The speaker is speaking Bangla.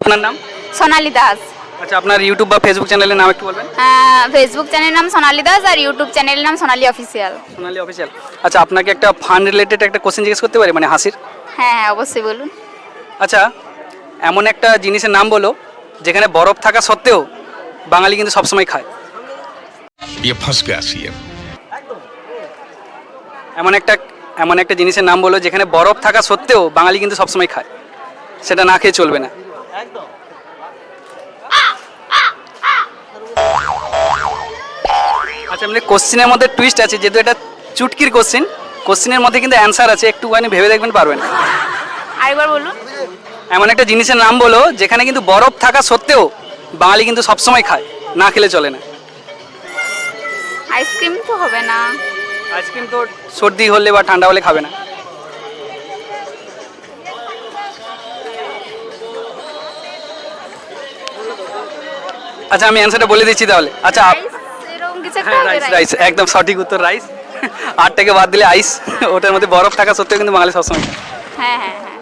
আপনার নাম সোনালী দাস আচ্ছা আপনার ইউটিউব বা ফেসবুক চ্যানেলের নাম একটু বলবেন ফেসবুক চ্যানেলের নাম সোনালী দাস আর ইউটিউব চ্যানেলের নাম সোনালী অফিসিয়াল সোনালি অফিসিয়াল আচ্ছা আপনাকে একটা ফান রিলেটেড একটা কোশ্চেন জিজ্ঞেস করতে পারি মানে হাসির হ্যাঁ হ্যাঁ অবশ্যই বলুন আচ্ছা এমন একটা জিনিসের নাম বলো যেখানে বরফ থাকা সত্ত্বেও বাঙালি কিন্তু সবসময় খায় ये फंस गया सीएम এমন একটা এমন একটা জিনিসের নাম বলো যেখানে বরফ থাকা সত্ত্বেও বাঙালি কিন্তু সবসময় খায় সেটা না খেয়ে চলবে না আচ্ছা মানে কোশ্চেনের মধ্যে টুইস্ট আছে যেহেতু এটা চুটকির কোশ্চেন কোশ্চেনের মধ্যে কিন্তু অ্যান্সার আছে একটুখানি ভেবে দেখবেন পারবেন। আরেকবার বলুন। এমন একটা জিনিসের নাম বলো যেখানে কিন্তু বরফ থাকা সত্ত্বেও বাঙালি কিন্তু সবসময় খায় না খেলে চলে না। আইসক্রিম তো হবে না। আইসক্রিম তো সর্দি হলে বা ঠান্ডা হলে খাবে না। আচ্ছা আমি অ্যান্সারটা বলে দিচ্ছি তাহলে। আচ্ছা কিছু একটা হ্যাঁ হবে রাইস রাইস একদম সঠিক উত্তর রাইস আটটাকে বাদ দিলে আইস ওটার মধ্যে বরফ থাকা সত্ত্বেও কিন্তু বাঙালি সবসময় হ্যাঁ হ্যাঁ হ্যাঁ।